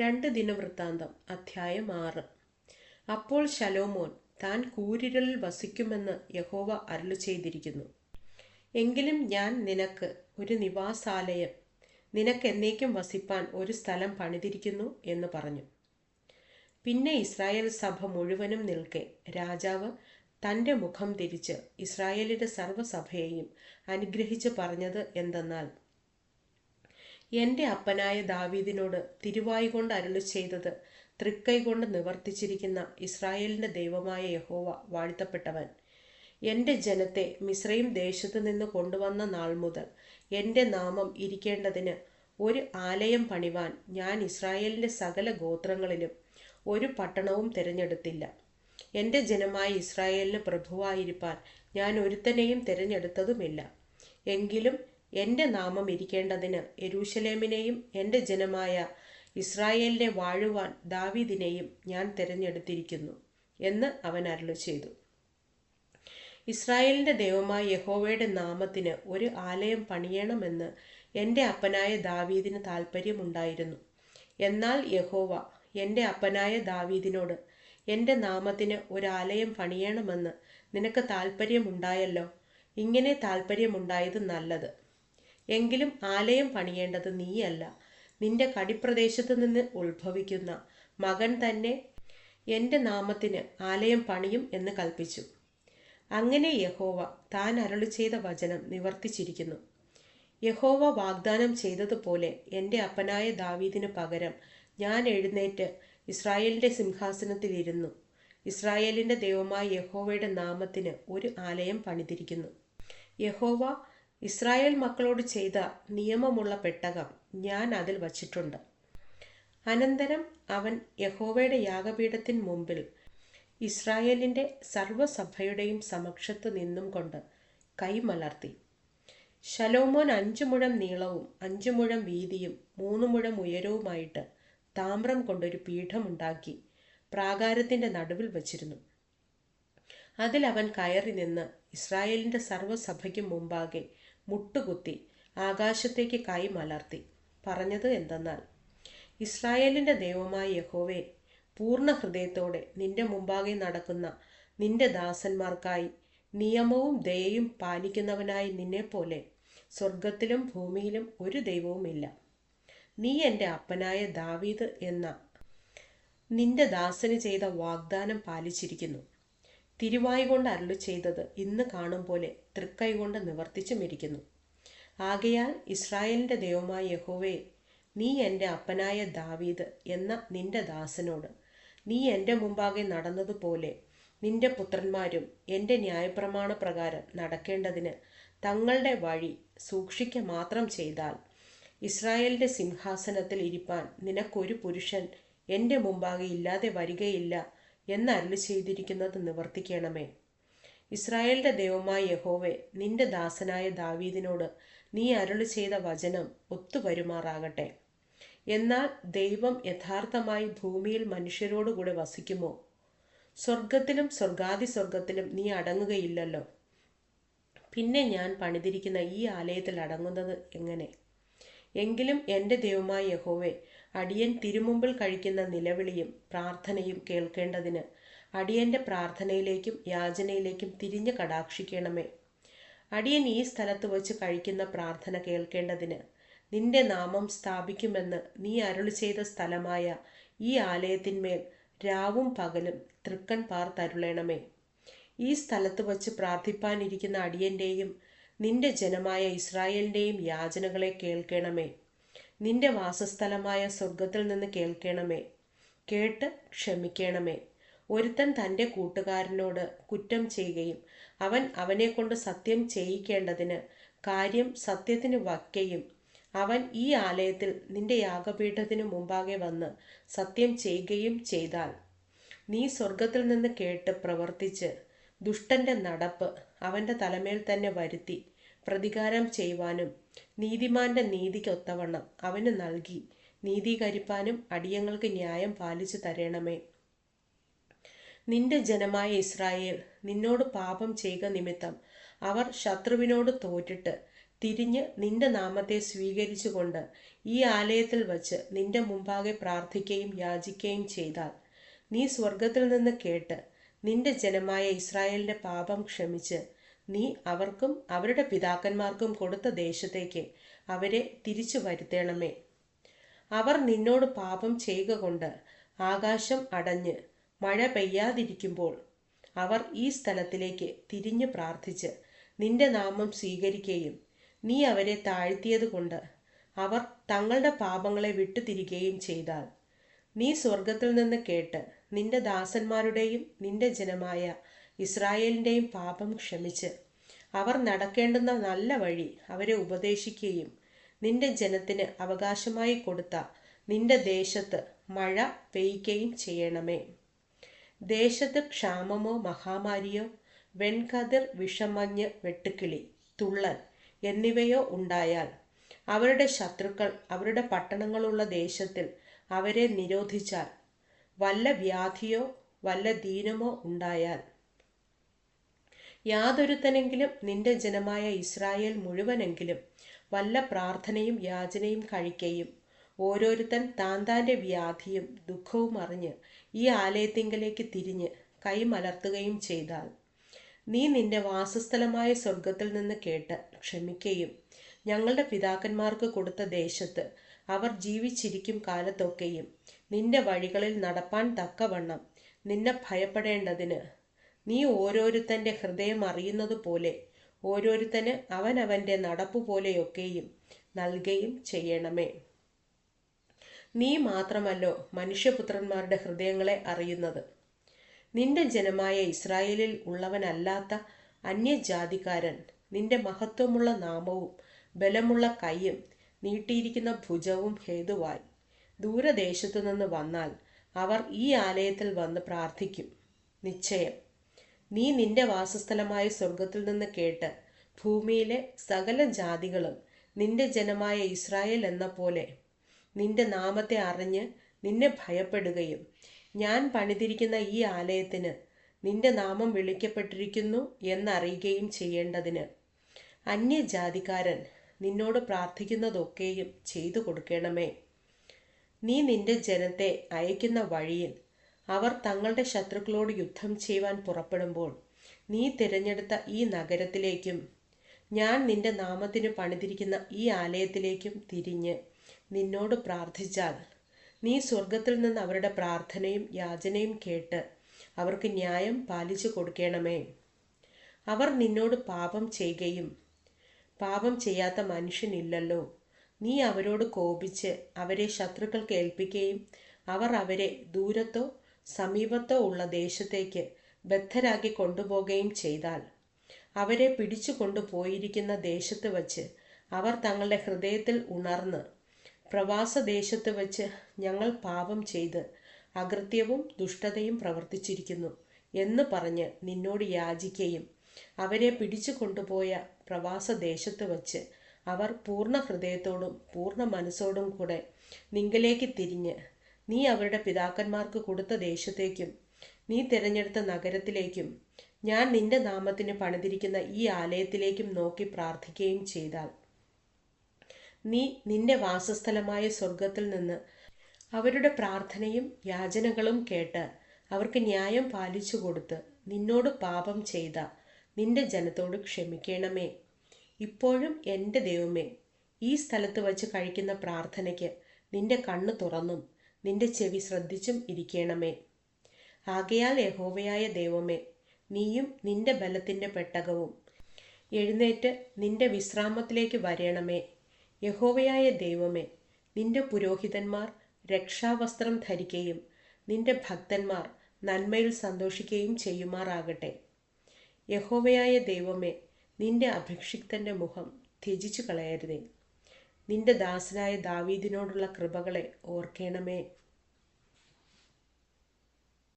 രണ്ട് ദിനവൃത്താന്തം അധ്യായം ആറ്. അപ്പോൾ ശലോമോൻ താൻ കൂരിരളിൽ വസിക്കുമെന്ന് യഹോവ അരുളു ചെയ്തിരിക്കുന്നു. എങ്കിലും ഞാൻ നിനക്ക് ഒരു നിവാസാലയം നിനക്ക് എന്നേക്കും വസിപ്പാൻ ഒരു സ്ഥലം പണിതിരിക്കുന്നു എന്ന് പറഞ്ഞു. പിന്നെ ഇസ്രായേൽ സഭ മുഴുവനും നിൽക്കെ രാജാവ് തന്റെ മുഖം തിരിച്ച് ഇസ്രായേലിന്റെ സർവസഭയെയും അനുഗ്രഹിച്ച് പറഞ്ഞത് എന്തെന്നാൽ എന്റെ അപ്പനായ ദാവീദിനോട് തിരുവായി കൊണ്ട് അരുളി ചെയ്തത് തൃക്കൈ കൊണ്ട് നിവർത്തിച്ചിരിക്കുന്ന ഇസ്രായേലിന്റെ ദൈവമായ യഹോവ വാഴ്ത്തപ്പെട്ടവൻ. എന്റെ ജനത്തെ മിശ്രയും ദേശത്തു നിന്ന് കൊണ്ടുവന്ന നാൾ മുതൽ എന്റെ നാമം ഇരിക്കേണ്ടതിന് ഒരു ആലയം പണിവാൻ ഞാൻ ഇസ്രായേലിന്റെ സകല ഗോത്രങ്ങളിലും ഒരു പട്ടണവും തിരഞ്ഞെടുത്തില്ല. എന്റെ ജനമായ ഇസ്രായേലിന് പ്രഭുവായിരിക്കാൻ ഞാൻ ഒരുത്തനെയും തിരഞ്ഞെടുത്തതുമില്ല. എങ്കിലും എന്റെ നാമം ഇരിക്കേണ്ടതിന് യെരൂശലേമിനെയും എന്റെ ജനമായ ഇസ്രായേലിനെ വാഴുവാൻ ദാവീദിനെയും ഞാൻ തിരഞ്ഞെടുത്തിരിക്കുന്നു എന്ന് അവൻ അരുളി ചെയ്തു ഇസ്രായേലിന്റെ ദൈവമായ യഹോവയുടെ നാമത്തിന് ഒരു ആലയം പണിയണമെന്ന് എന്റെ അപ്പനായ ദാവീദിന് താല്പര്യമുണ്ടായിരുന്നു എന്നാൽ യഹോവ എന്റെ അപ്പനായ ദാവീദിനോട് എന്റെ നാമത്തിന് ഒരു ആലയം പണിയണമെന്ന് നിനക്ക് താല്പര്യമുണ്ടായല്ലോ ഇങ്ങനെ താല്പര്യമുണ്ടായത് നല്ലത്. എങ്കിലും ആലയം പണിയേണ്ടത് നീയല്ല. നിന്റെ കടിപ്രദേശത്ത് നിന്ന് ഉത്ഭവിക്കുന്ന മകൻ തന്നെ എന്റെ നാമത്തിന് ആലയം പണിയും എന്ന് കൽപ്പിച്ചു. അങ്ങനെ യഹോവ താൻ അരളി ചെയ്ത വചനം നിവർത്തിച്ചിരിക്കുന്നു. യഹോവ വാഗ്ദാനം ചെയ്തതുപോലെ എന്റെ അപ്പനായ ദാവീദിന് പകരം ഞാൻ എഴുന്നേറ്റ് ഇസ്രായേലിന്റെ സിംഹാസനത്തിലിരുന്നു. ഇസ്രായേലിന്റെ ദൈവമായ യഹോവയുടെ നാമത്തിന് ഒരു ആലയം പണിതിരിക്കുന്നു. യഹോവ ഇസ്രായേൽ മക്കളോട് ചെയ്ത നിയമമുള്ള പെട്ടകം ഞാൻ അതിൽ വച്ചിട്ടുണ്ട്. അനന്തരം അവൻ യഹോവയുടെ യാഗപീഠത്തിന് മുമ്പിൽ ഇസ്രായേലിന്റെ സർവസഭയുടെയും സമക്ഷത്ത് നിന്നും കൊണ്ട് കൈമലർത്തി. ശലോമോൻ അഞ്ചു മുഴം നീളവും അഞ്ചു മുഴം വീതിയും മൂന്ന് മുഴം ഉയരവുമായിട്ട് താമ്രം കൊണ്ടൊരു പീഠമുണ്ടാക്കി പ്രാകാരത്തിന്റെ നടുവിൽ വച്ചിരുന്നു. അതിൽ അവൻ കയറി നിന്ന് ഇസ്രായേലിന്റെ സർവസഭയ്ക്കും മുമ്പാകെ മുട്ടുകുത്തി ആകാശത്തേക്ക് കൈ മലർത്തി. പറഞ്ഞത് എന്തെന്നാൽ ഇസ്രായേലിന്റെ ദൈവമായ യഹോവേ പൂർണ ഹൃദയത്തോടെ നിന്റെ മുമ്പാകെ നടക്കുന്ന നിന്റെ ദാസന്മാർക്കായി നിയമവും ദയയും പാലിക്കുന്നവനായി നിന്നെപ്പോലെ സ്വർഗത്തിലും ഭൂമിയിലും ഒരു ദൈവവുമില്ല നീ എന്റെ അപ്പനായ ദാവീദ് എന്ന നിന്റെ ദാസന് ചെയ്ത വാഗ്ദാനം പാലിച്ചിരിക്കുന്നു. തിരുവായി കൊണ്ട് അരുളി ചെയ്തത് ഇന്ന് കാണും പോലെ തൃക്കൈ കൊണ്ട് നിവർത്തിച്ചു മരിക്കുന്നു. ആകയാൽ ഇസ്രായേലിന്റെ ദൈവമായ യഹോവേ നീ എന്റെ അപ്പനായ ദാവീദ് എന്ന നിന്റെ ദാസനോട് നീ എന്റെ മുമ്പാകെ നടന്നതുപോലെ നിന്റെ പുത്രന്മാരും എന്റെ ന്യായപ്രമാണ പ്രകാരം നടക്കേണ്ടതിന് തങ്ങളുടെ വഴി സൂക്ഷിക്ക മാത്രം ചെയ്താൽ ഇസ്രായേലിന്റെ സിംഹാസനത്തിൽ ഇരിപ്പാൻ നിനക്കൊരു പുരുഷൻ എന്റെ മുമ്പാകെ ഇല്ലാതെ വരികയില്ല എന്നരുളി ചെയ്തിരിക്കുന്നത് നിവർത്തിക്കണമേ. ഇസ്രായേലിന്റെ ദൈവമായ യഹോവെ നിന്റെ ദാസനായ ദാവീദിനോട് നീ അരുളി ചെയ്ത വചനം ഒത്തുവരുമാറാകട്ടെ. എന്നാൽ ദൈവം യഥാർത്ഥമായി ഭൂമിയിൽ മനുഷ്യരോടുകൂടെ വസിക്കുമോ? സ്വർഗത്തിലും സ്വർഗാദി സ്വർഗത്തിലും നീ അടങ്ങുകയില്ലല്ലോ. പിന്നെ ഞാൻ പണിതിരിക്കുന്ന ഈ ആലയത്തിൽ അടങ്ങുന്നത് എങ്ങനെ? എങ്കിലും എന്റെ ദൈവമായ യഹോവെ അടിയൻ തിരുമുമ്പിൽ കഴിക്കുന്ന നിലവിളിയും പ്രാർത്ഥനയും കേൾക്കേണ്ടതിന് അടിയന്റെ പ്രാർത്ഥനയിലേക്കും യാചനയിലേക്കും തിരിഞ്ഞ് കടാക്ഷിക്കണമേ. അടിയൻ ഈ സ്ഥലത്ത് വച്ച് കഴിക്കുന്ന പ്രാർത്ഥന കേൾക്കേണ്ടതിന് നിന്റെ നാമം സ്ഥാപിക്കുമെന്ന് നീ അരുളി ചെയ്ത സ്ഥലമായ ഈ ആലയത്തിന്മേൽ രാവും പകലും തൃക്കൺ പാർത്തരുളേണമേ ഈ സ്ഥലത്ത് വച്ച് പ്രാർത്ഥിപ്പാനിരിക്കുന്ന അടിയന്റെയും നിന്റെ ജനമായ ഇസ്രായേലിന്റെയും യാചനകളെ കേൾക്കണമേ. നിന്റെ വാസസ്ഥലമായ സ്വർഗത്തിൽ നിന്ന് കേൾക്കണമേ. കേട്ട് ക്ഷമിക്കണമേ. ഒരുത്തൻ തന്റെ കൂട്ടുകാരനോട് കുറ്റം ചെയ്യുകയും അവൻ അവനെക്കൊണ്ട് സത്യം ചെയ്യിക്കേണ്ടതിന് കാര്യം സത്യത്തിന് വയ്ക്കുകയും അവൻ ഈ ആലയത്തിൽ നിന്റെ യാഗപീഠത്തിന് മുമ്പാകെ വന്ന് സത്യം ചെയ്യുകയും ചെയ്താൽ നീ സ്വർഗത്തിൽ നിന്ന് കേട്ട് പ്രവർത്തിച്ച് ദുഷ്ടന്റെ നടപ്പ് അവന്റെ തലമേൽ തന്നെ വരുത്തി പ്രതികാരം ചെയ്യുവാനും നീതിമാന്റെ നീതിക്കൊത്തവണ്ണം അവന് നൽകി. നീതീകരിപ്പാനും അടിയങ്ങൾക്ക് ന്യായം പാലിച്ചു തരണമേ. നിന്റെ ജനമായ ഇസ്രായേൽ നിന്നോട് പാപം ചെയ്യുക നിമിത്തം അവർ ശത്രുവിനോട് തോറ്റിട്ട് തിരിഞ്ഞ് നിന്റെ നാമത്തെ സ്വീകരിച്ചുകൊണ്ട് ഈ ആലയത്തിൽ വച്ച് നിന്റെ മുമ്പാകെ പ്രാർത്ഥിക്കുകയും യാചിക്കുകയും ചെയ്താൽ നീ സ്വർഗത്തിൽ നിന്ന് കേട്ട് നിന്റെ ജനമായ ഇസ്രായേലിന്റെ പാപം ക്ഷമിച്ച് നീ അവർക്കും അവരുടെ പിതാക്കന്മാർക്കും കൊടുത്ത ദേശത്തേക്ക് അവരെ തിരിച്ചു വരുത്തണമേ. അവർ നിന്നോട് പാപം ചെയ്യുക കൊണ്ട് ആകാശം അടഞ്ഞ് മഴ പെയ്യാതിരിക്കുമ്പോൾ അവർ ഈ സ്ഥലത്തിലേക്ക് തിരിഞ്ഞു പ്രാർത്ഥിച്ച് നിന്റെ നാമം സ്വീകരിക്കുകയും നീ അവരെ താഴ്ത്തിയതുകൊണ്ട് അവർ തങ്ങളുടെ പാപങ്ങളെ വിട്ടുതിരികയും ചെയ്താൽ നീ സ്വർഗത്തിൽ നിന്ന് കേട്ട് നിന്റെ ദാസന്മാരുടെയും നിന്റെ ജനമായ ഇസ്രായേലിന്റെയും പാപം ക്ഷമിച്ച്. അവർ നടക്കേണ്ടുന്ന നല്ല വഴി അവരെ ഉപദേശിക്കുകയും നിന്റെ ജനത്തിന് അവകാശമായി കൊടുത്ത നിന്റെ ദേശത്ത് മഴ പെയ്യുകയും ചെയ്യണമേ. ദേശത്ത് ക്ഷാമമോ മഹാമാരിയോ വെൺകതിർ വിഷമഞ്ഞ് വെട്ടുക്കിളി തുള്ളൽ എന്നിവയോ ഉണ്ടായാൽ അവരുടെ ശത്രുക്കൾ അവരുടെ പട്ടണങ്ങളുള്ള ദേശത്തിൽ അവരെ നിരോധിച്ചാൽ വല്ല വ്യാധിയോ വല്ല ദീനമോ ഉണ്ടായാൽ യാതൊരുത്തനെങ്കിലും നിന്റെ ജനമായ ഇസ്രായേൽ മുഴുവനെങ്കിലും വല്ല പ്രാർത്ഥനയും യാചനയും കഴിക്കുകയും ഓരോരുത്തൻ താൻ താന്റെ വ്യാധിയും ദുഃഖവും അറിഞ്ഞ് ഈ ആലയത്തിങ്കലേക്ക് തിരിഞ്ഞ് കൈമലർത്തുകയും ചെയ്താൽ നീ നിന്റെ വാസസ്ഥലമായ സ്വർഗത്തിൽ നിന്ന് കേട്ട് ക്ഷമിക്കുകയും ഞങ്ങളുടെ പിതാക്കന്മാർക്ക് കൊടുത്ത ദേശത്ത് അവർ ജീവിച്ചിരിക്കും കാലത്തൊക്കെയും നിന്റെ വഴികളിൽ നടപ്പാൻ തക്കവണ്ണം നിന്നെ ഭയപ്പെടേണ്ടതിന് നീ ഓരോരുത്തന്റെ ഹൃദയം അറിയുന്നത് പോലെ ഓരോരുത്തന് അവനവന്റെ നടപ്പ് പോലെയൊക്കെയും നൽകുകയും ചെയ്യണമേ. നീ മാത്രമല്ലോ മനുഷ്യപുത്രന്മാരുടെ ഹൃദയങ്ങളെ അറിയുന്നത്. നിന്റെ ജനമായ ഇസ്രായേലിൽ ഉള്ളവനല്ലാത്ത അന്യജാതിക്കാരൻ നിന്റെ മഹത്വമുള്ള നാമവും ബലമുള്ള കൈയും നീട്ടിയിരിക്കുന്ന ഭുജവും ഹേതുവായി ദൂരദേശത്തു നിന്ന് വന്നാൽ അവർ ഈ ആലയത്തിൽ വന്ന് പ്രാർത്ഥിക്കും. നിശ്ചയം. നീ നിന്റെ വാസസ്ഥലമായ സ്വർഗത്തിൽ നിന്ന് കേട്ട് ഭൂമിയിലെ സകല ജാതികളും നിന്റെ ജനമായ ഇസ്രായേൽ എന്ന പോലെ നിന്റെ നാമത്തെ അറിഞ്ഞ് നിന്നെ ഭയപ്പെടുകയും ഞാൻ പണിതിരിക്കുന്ന ഈ ആലയത്തിന് നിന്റെ നാമം വിളിക്കപ്പെട്ടിരിക്കുന്നു എന്നറിയുകയും ചെയ്യേണ്ടതിന് അന്യജാതിക്കാരൻ നിന്നോട് പ്രാർത്ഥിക്കുന്നതൊക്കെയും ചെയ്തു കൊടുക്കണമേ. നീ നിന്റെ ജനത്തെ അയക്കുന്ന വഴിയിൽ അവർ തങ്ങളുടെ ശത്രുക്കളോട് യുദ്ധം ചെയ്യുവാൻ പുറപ്പെടുമ്പോൾ നീ തിരഞ്ഞെടുത്ത ഈ നഗരത്തിലേക്കും ഞാൻ നിന്റെ നാമത്തിന് പണിതിരിക്കുന്ന ഈ ആലയത്തിലേക്കും തിരിഞ്ഞ് നിന്നോട് പ്രാർത്ഥിച്ചാൽ നീ സ്വർഗത്തിൽ നിന്ന് അവരുടെ പ്രാർത്ഥനയും യാചനയും കേട്ട് അവർക്ക് ന്യായം പാലിച്ചു കൊടുക്കണമേ. അവർ നിന്നോട് പാപം ചെയ്യുകയും പാപം ചെയ്യാത്ത മനുഷ്യനില്ലല്ലോ. നീ അവരോട് കോപിച്ച് അവരെ ശത്രുക്കൾക്ക് ഏൽപ്പിക്കുകയും അവർ അവരെ ദൂരത്തോ സമീപത്തോ ഉള്ള ദേശത്തേക്ക് ബദ്ധരാക്കി കൊണ്ടുപോകുകയും ചെയ്താൽ അവരെ പിടിച്ചു കൊണ്ടുപോയിരിക്കുന്ന ദേശത്ത് വച്ച് അവർ തങ്ങളുടെ ഹൃദയത്തിൽ ഉണർന്ന് പ്രവാസ ദേശത്ത് വച്ച് ഞങ്ങൾ പാപം ചെയ്ത് അകൃത്യവും ദുഷ്ടതയും പ്രവർത്തിച്ചിരിക്കുന്നു എന്ന് പറഞ്ഞ് നിന്നോട് യാചിക്കുകയും അവരെ പിടിച്ചു കൊണ്ടുപോയ പ്രവാസ ദേശത്ത് വച്ച് അവർ പൂർണ ഹൃദയത്തോടും പൂർണ മനസ്സോടും കൂടെ നിങ്കലേക്ക് തിരിഞ്ഞ് നീ അവരുടെ പിതാക്കന്മാർക്ക് കൊടുത്ത ദേശത്തേക്കും നീ തിരഞ്ഞെടുത്ത നഗരത്തിലേക്കും ഞാൻ നിന്റെ നാമത്തിന് പണിതിരിക്കുന്ന ഈ ആലയത്തിലേക്കും നോക്കി പ്രാർത്ഥിക്കുകയും ചെയ്താൽ നീ നിന്റെ വാസസ്ഥലമായ സ്വർഗത്തിൽ നിന്ന് അവരുടെ പ്രാർത്ഥനയും യാചനകളും കേട്ട് അവർക്ക് ന്യായം പാലിച്ചു കൊടുത്ത് നിന്നോട് പാപം ചെയ്ത നിന്റെ ജനത്തോട് ക്ഷമിക്കണമേ. ഇപ്പോഴും എന്റെ ദൈവമേ ഈ സ്ഥലത്ത് വച്ച് കഴിക്കുന്ന പ്രാർത്ഥനയ്ക്ക് നിന്റെ കണ്ണ് തുറന്നും. നിന്റെ ചെവി ശ്രദ്ധിച്ചും ഇരിക്കണമേ. ആകയാൽ യഹോവയായ ദൈവമേ നീയും നിന്റെ ബലത്തിന്റെ പെട്ടകവും. എഴുന്നേറ്റ് നിന്റെ വിശ്രാമത്തിലേക്ക് വരണമേ. യഹോവയായ ദൈവമേ നിന്റെ പുരോഹിതന്മാർ രക്ഷാവസ്ത്രം ധരിക്കുകയും നിന്റെ ഭക്തന്മാർ നന്മയിൽ സന്തോഷിക്കുകയും ചെയ്യുമാറാകട്ടെ. യഹോവയായ ദൈവമേ നിന്റെ അഭിഷിക്തന്റെ മുഖം ത്യജിച്ചു കളയരുതേ നിന്റെ ദാസനായ ദാവീദിനോടുള്ള കൃപകളെ ഓർക്കണമേ.